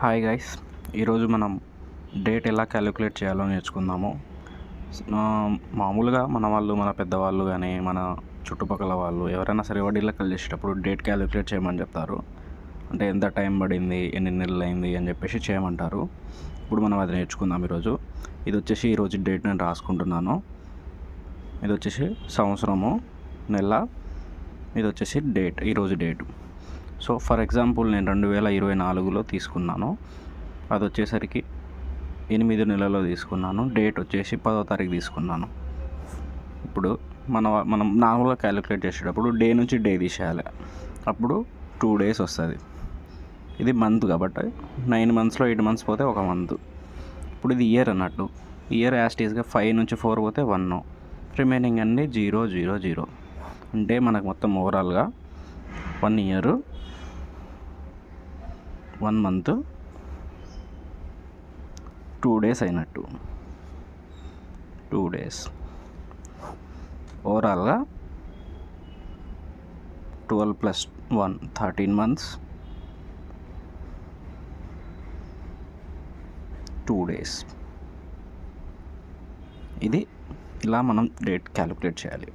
Hi guys ఈరోజు మనం date ఎలా క్యాలిక్యులేట్ చేయాలో నేర్చుకుందాము. మామూలుగా మన వాళ్ళు మన పెద్దవాళ్ళు కానీ మన చుట్టుపక్కల వాళ్ళు ఎవరైనా సరే వడ్డీలో కలిసేటప్పుడు చేసేటప్పుడు డేట్ క్యాలిక్యులేట్ చేయమని చెప్తారు. అంటే ఎంత టైం పడింది ఎన్ని నెలలు అయింది అని చెప్పేసి చేయమంటారు. ఇప్పుడు మనం అది నేర్చుకుందాం ఈరోజు. ఇది వచ్చేసి ఈరోజు డేట్ నేను రాసుకుంటున్నాను. ఇది వచ్చేసి సంవత్సరము నెల ఇది వచ్చేసి డేట్ ఈరోజు డేట్. సో ఫర్ ఎగ్జాంపుల్ నేను రెండు వేల ఇరవై నాలుగులో తీసుకున్నాను. అది వచ్చేసరికి ఎనిమిది నెలలో తీసుకున్నాను. డేట్ వచ్చేసి పదో తారీఖు తీసుకున్నాను. ఇప్పుడు మన మనం నార్మల్గా క్యాలిక్యులేట్ చేసేటప్పుడు డే నుంచి డే తీసేయాలి. అప్పుడు టూ డేస్ వస్తుంది. ఇది మంత్ కాబట్టి నైన్ మంత్స్లో ఎయిట్ మంత్స్ పోతే ఒక మంత్. ఇప్పుడు ఇది ఇయర్ అన్నట్టు. ఇయర్ యాస్టీస్గా ఫైవ్ నుంచి ఫోర్ పోతే వన్. రిమైనింగ్ అన్నీ జీరో జీరో జీరో. అంటే మనకు మొత్తం ఓవరాల్గా one year. One month two days అయినట్టు. Two days. ఓవరాల్గా twelve plus one thirteen months two days. ఇది ఇలా మనం డేట్ క్యాలిక్యులేట్ చేయాలి.